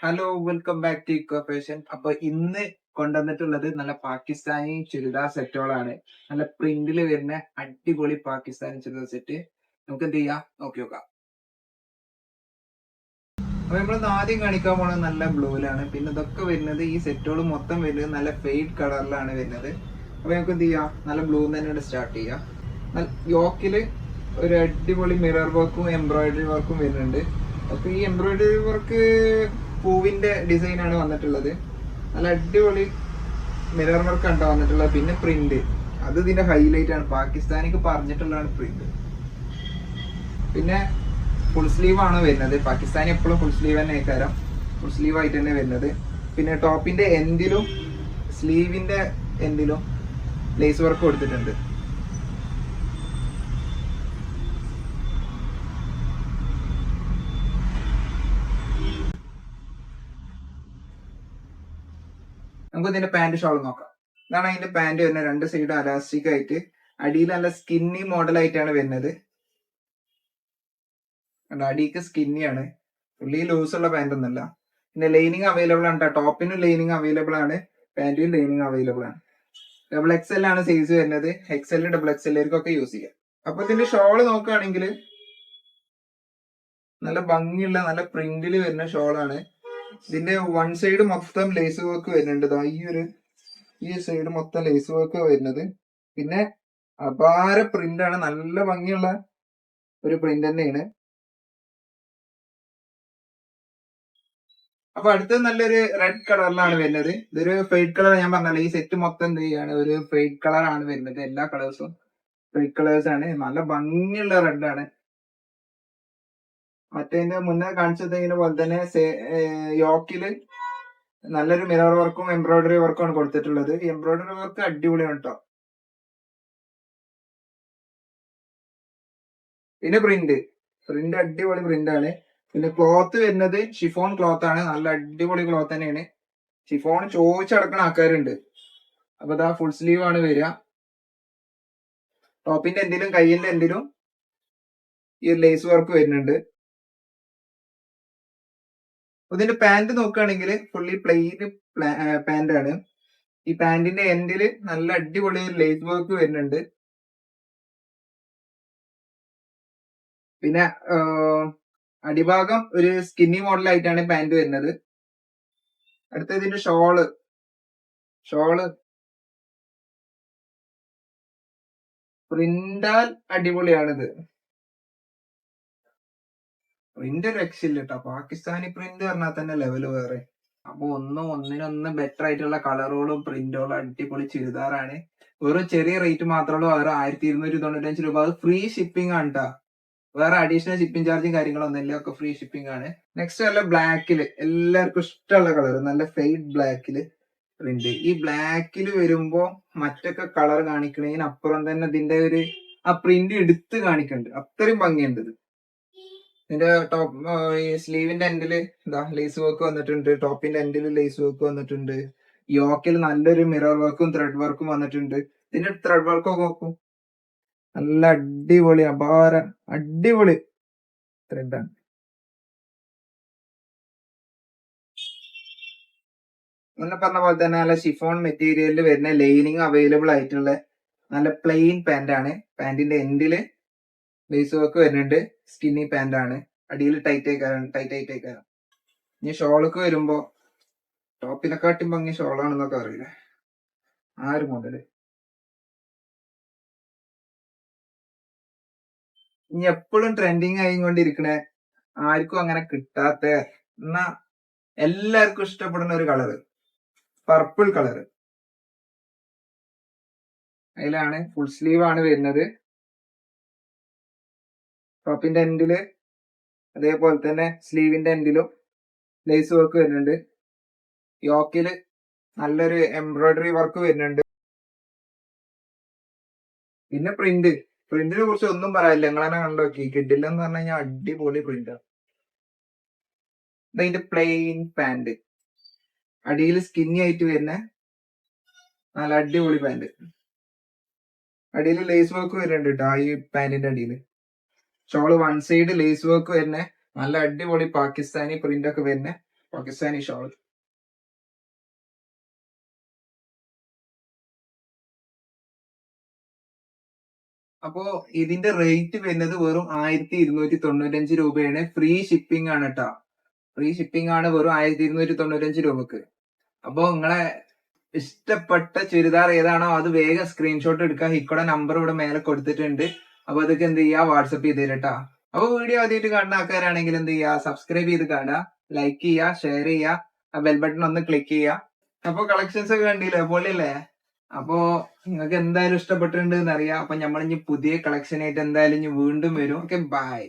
Hello welcome back to Echo അപ്പൊ ഇന്ന് കൊണ്ടുവന്നിട്ടുള്ളത് നല്ല പാകിസ്ഥാനി ചുരിദാർ സെറ്റുകളാണ് നല്ല പ്രിന്റിൽ വരുന്ന അടിപൊളി പാകിസ്ഥാനി ചുരിദാർ സെറ്റ് നമുക്ക് എന്ത് ചെയ്യാം? നോക്കി നോക്കാം. അപ്പൊ നമ്മൾ ആദ്യം കാണിക്കാൻ പോണത് നല്ല ബ്ലൂവിലാണ് പിന്നെ ഇതൊക്കെ വരുന്നത് ഈ സെറ്റുകൾ മൊത്തം വരുന്നത് നല്ല ഫെയ്ഡ് കളറിലാണ് വരുന്നത്. അപ്പൊ നമുക്ക് എന്ത് ചെയ്യാം? നല്ല ബ്ലൂ തന്നെ സ്റ്റാർട്ട് ചെയ്യാം. യോക്കിൽ ഒരു അടിപൊളി മിറർ വർക്കും എംബ്രോയിഡറി വർക്കും വരുന്നുണ്ട്. അപ്പൊ ഈ എംബ്രോയിഡറി വർക്ക് പൂവിന്റെ ഡിസൈൻ ആണ് വന്നിട്ടുള്ളത്. നല്ല അടിപൊളി മിറർ വർക്ക് ആണ് വന്നിട്ടുള്ളത്. പിന്നെ പ്രിന്റ് അത് ഇതിന്റെ ഹൈലൈറ്റ് ആണ്. പാകിസ്ഥാനിക്ക് പറഞ്ഞിട്ടുള്ളതാണ് പ്രിന്റ് പിന്നെ ഫുൾ സ്ലീവ് ആണ് വരുന്നത്. പാകിസ്ഥാനി എപ്പോഴും ഫുൾ സ്ലീവ് തന്നെ ആയിക്കാരം. ഫുൾ സ്ലീവ് ആയിട്ട് തന്നെ വരുന്നത്. പിന്നെ ടോപ്പിന്റെ എൻഡിലും സ്ലീവിന്റെ എൻഡിലും ലേസ് വർക്ക് കൊടുത്തിട്ടുണ്ട് നമുക്ക് ഇതിന്റെ പാന്റ് ഷോൾ നോക്കാം. ഇതാണ് അതിന്റെ പാന്റ് വരുന്നത്. രണ്ട് സൈഡ് അലാസ്റ്റിക് ആയിട്ട്. അടിയിൽ നല്ല സ്കിന്നി മോഡൽ ആയിട്ടാണ് വരുന്നത്. അടിക്ക് സ്കിന്നി ആണ്. ഉള്ളി ലൂസ് ഉള്ള പാന്റ് ഒന്നല്ല പിന്നെ ലൈനിങ് അവൈലബിൾ ആണ്. ടോപ്പിനും ലൈനിങ് അവൈലബിൾ ആണ്. പാന്റിനും ലൈനിങ് അവൈലബിൾ ആണ്. ഡബിൾ എക്സ് എൽ ആണ് സൈസ് വരുന്നത്. എക്സ് എൽ ഡബിൾ എക്സ് എല്ലാവർക്കൊക്കെ യൂസ് ചെയ്യാം. അപ്പൊ ഇതിന്റെ ഷോൾ നോക്കുകയാണെങ്കിൽ നല്ല ഭംഗിയുള്ള നല്ല പ്രിന്റിൽ വരുന്ന ഷോളാണ് ഇതിന്റെ വൺ സൈഡ് മൊത്തം ലേസ് വർക്ക് വരുന്നുണ്ട്. ഈ ഒരു ഈ സൈഡ് മൊത്തം ലേസ് വർക്ക് വരുന്നത്. പിന്നെ അപാര പ്രിന്റ് ആണ്. നല്ല ഭംഗിയുള്ള ഒരു പ്രിന്റ് തന്നെയാണ്. അപ്പൊ അടുത്ത നല്ലൊരു റെഡ് കളറിലാണ് വരുന്നത്. ഇതൊരു ഫെയ്ഡ് കളർ ഞാൻ പറഞ്ഞല്ലോ. ഈ സെറ്റ് മൊത്തം എന്ത് ചെയ്യാണ്? ഒരു ഫെയ്ഡ് കളർ ആണ് വരുന്നത്. എല്ലാ കളേഴ്സും ഫെയ്ഡ് കളേഴ്സ് ആണ്. നല്ല ഭംഗിയുള്ള റെഡ് ആണ്. മറ്റേതിന്റെ മുന്നേ കാണിച്ചതിനെ പോലെ തന്നെ യോക്കിൽ നല്ലൊരു മിറർ വർക്കും എംബ്രോയിഡറി വർക്കും ആണ് കൊടുത്തിട്ടുള്ളത്. എംബ്രോയിഡറി വർക്ക് അടിപൊളിയാണ് കേട്ടോ പിന്നെ പ്രിന്റ് പ്രിന്റ് അടിപൊളി പ്രിന്റ് ആണ്. പിന്നെ ക്ലോത്ത് വരുന്നത് ഷിഫോൺ ക്ലോത്ത് ആണ്. നല്ല അടിപൊളി ക്ലോത്ത് തന്നെയാണ്. ഷിഫോൺ ചോദിച്ചടക്കണ ആൾക്കാരുണ്ട്. അപ്പൊ ഇതാ ഫുൾ സ്ലീവ് ആണ് വരിക. ടോപ്പിന്റെ എന്തിലും കയ്യിന്റെ എന്തിലും ഈ ലേസ് വർക്ക് വരുന്നുണ്ട്. ഇതിന്റെ പാന്റ് നോക്കുകയാണെങ്കിൽ ഫുള്ളി പ്ലെയിൻ പാന്റ് ആണ്. ഈ പാന്റിന്റെ എൻഡിൽ നല്ല അടിപൊളി ലേസ് വർക്ക് വരുന്നുണ്ട്. പിന്നെ അടിഭാഗം ഒരു സ്കിന്നി മോഡൽ ആയിട്ടാണ് പാന്റ് വരുന്നത്. അടുത്ത ഇതിന്റെ ഷോൾ ഷോൾ പ്രിന്റാൽ അടിപൊളിയാണിത്. പ്രിന്റ് രക്ഷയില്ല കേട്ടോ പാകിസ്ഥാനി പ്രിന്റ് പറഞ്ഞാൽ തന്നെ ലെവൽ വേറെ. അപ്പൊ ഒന്നും ഒന്നിനൊന്ന് ബെറ്റർ ആയിട്ടുള്ള കളറുകളും പ്രിന്റുകളും അടിപൊളി ചുരിദാറാണ്. ഒരു ചെറിയ റേറ്റ് മാത്രമേ ഉള്ളൂ. വേറെ ആയിരത്തി ഇരുന്നൂറ്റി തൊണ്ണൂറ്റഞ്ച് രൂപ. അത് ഫ്രീ ഷിപ്പിംഗ് ആണ് ട്ടാ. വേറെ അഡീഷണൽ ഷിപ്പിംഗ് ചാർജും കാര്യങ്ങളൊന്നും ഇല്ല. ഒക്കെ ഫ്രീ ഷിപ്പിംഗ് ആണ്. നെക്സ്റ്റ് നല്ല ബ്ലാക്കിൽ എല്ലാവർക്കും ഇഷ്ടമുള്ള കളർ നല്ല ഫെയ്ഡ് ബ്ലാക്കിൽ പ്രിന്റ് ഈ ബ്ലാക്കിൽ വരുമ്പോ മറ്റൊക്കെ കളർ കാണിക്കണതിന് അപ്പുറം തന്നെ ഇതിന്റെ ഒരു ആ പ്രിന്റ് എടുത്ത് കാണിക്കുന്നുണ്ട് അത്രയും ഭംഗിയുണ്ട് ഇത്. ഇതിന്റെ ടോപ്പ് ഈ സ്ലീവിന്റെ എൻഡിൽ ഇതാ ലേസ് വർക്ക് വന്നിട്ടുണ്ട്. ടോപ്പിന്റെ എൻഡിൽ ലേസ് വർക്ക് വന്നിട്ടുണ്ട്. യോക്കിൽ നല്ലൊരു മിറർ വർക്കും ത്രെഡ് വർക്കും വന്നിട്ടുണ്ട്. ഇതിന്റെ ത്രെഡ് വർക്ക് ഒക്കെ നോക്കും. നല്ല അടിപൊളി അപാര അടിപൊളി ത്രെഡാണ് മുന്നേ പറഞ്ഞ പോലെ തന്നെ നല്ല ഷിഫോൺ മെറ്റീരിയലിൽ വരുന്ന ലൈനിങ് അവൈലബിൾ ആയിട്ടുള്ള നല്ല പ്ലെയിൻ പാന്റ് ആണ്. പാന്റിന്റെ എൻഡിൽ ബേസ് വർക്ക് വരുന്നുണ്ട്. സ്കിന്നി പാന്റ് ആണ്. അടിയിൽ ടൈറ്റ് ആയിക്കാരാണ് ടൈറ്റ് ആയിട്ട് ആയിക്കാരം ഇനി ഷോൾക്ക് വരുമ്പോ ടോപ്പിനെക്കാട്ടും ഭംഗി ഷോളാണെന്നൊക്കെ അറിയില്ലേ ആ ഒരു മോഡൽ ഇനി എപ്പോഴും ട്രെൻഡിങ് ആയിക്കൊണ്ടിരിക്കണ ആർക്കും അങ്ങനെ കിട്ടാത്ത എന്നാ എല്ലാവർക്കും ഇഷ്ടപ്പെടുന്ന ഒരു കളറ് പർപ്പിൾ കളറ് അതിലാണ് ഫുൾ സ്ലീവ് ആണ് വരുന്നത്. ടോപ്പിന്റെ എൻഡിൽ അതേപോലെ തന്നെ സ്ലീവിന്റെ എൻഡിലും ലേസ് വർക്ക് വരുന്നുണ്ട്. യോക്കിൽ നല്ലൊരു എംബ്രോയിഡറി വർക്ക് വരുന്നുണ്ട്. പിന്നെ പ്രിന്റ് പ്രിന്റിനെ കുറിച്ച് ഒന്നും പറയാനില്ല. നിങ്ങളെന്നെ കണ്ടോക്കി കിഡില്ലെന്ന് പറഞ്ഞു കഴിഞ്ഞാൽ അടിപൊളി പ്രിന്റ് ഇതിന്റെ പ്ലെയിൻ പാന്റ് അടിയിൽ സ്കിന്നി ആയിട്ട് വരുന്ന നല്ല അടിപൊളി പാന്റ് അടിയിൽ ലേസ് വർക്ക് വരുന്നുണ്ട് കേട്ടോ ഈ പാന്റിന്റെ അടിയിൽ shawl one side lace work വരുന്ന. നല്ല അടിപൊളി പാകിസ്ഥാനി പ്രിന്റ് ഒക്കെ വരുന്ന. പാകിസ്ഥാനി ഷോൾ അപ്പോ ഇതിന്റെ റേറ്റ് വരുന്നത് വെറും ആയിരത്തി ഇരുന്നൂറ്റി തൊണ്ണൂറ്റഞ്ച് രൂപയാണ്. ഫ്രീ ഷിപ്പിംഗ് ആണ് കേട്ടോ ഫ്രീ ഷിപ്പിംഗ് ആണ് വെറും ആയിരത്തി ഇരുന്നൂറ്റി തൊണ്ണൂറ്റഞ്ച് രൂപക്ക്. അപ്പോ നിങ്ങളെ ഇഷ്ടപ്പെട്ട ചുരിദാർ ഏതാണോ അത് വേഗം സ്ക്രീൻഷോട്ട് എടുക്കുക ഹിക്കോടെ നമ്പർ ഇവിടെ മേലെ കൊടുത്തിട്ടുണ്ട്. അപ്പൊ അതൊക്കെ എന്ത് ചെയ്യാ? വാട്സപ്പ് ചെയ്ത് തരട്ടാ അപ്പൊ വീഡിയോ ആദ്യമായിട്ട് കാണുന്ന ആൾക്കാരാണെങ്കിൽ എന്ത് ചെയ്യാ? സബ്സ്ക്രൈബ് ചെയ്ത് കാണുക. ലൈക്ക് ചെയ്യുക ഷെയർ ചെയ്യുക ആ ബെൽ ബട്ടൺ ഒന്ന് ക്ലിക്ക് ചെയ്യുക അപ്പൊ കളക്ഷൻസ് ഒക്കെ കണ്ടില്ലേ? പൊളിയല്ലേ? അപ്പോ നിങ്ങൾക്ക് എന്തായാലും ഇഷ്ടപ്പെട്ടിട്ടുണ്ട് എന്നറിയാം. അപ്പൊ നമ്മൾ ഇനി പുതിയ കളക്ഷൻ ആയിട്ട് എന്തായാലും ഇനി വീണ്ടും വരും. Okay bye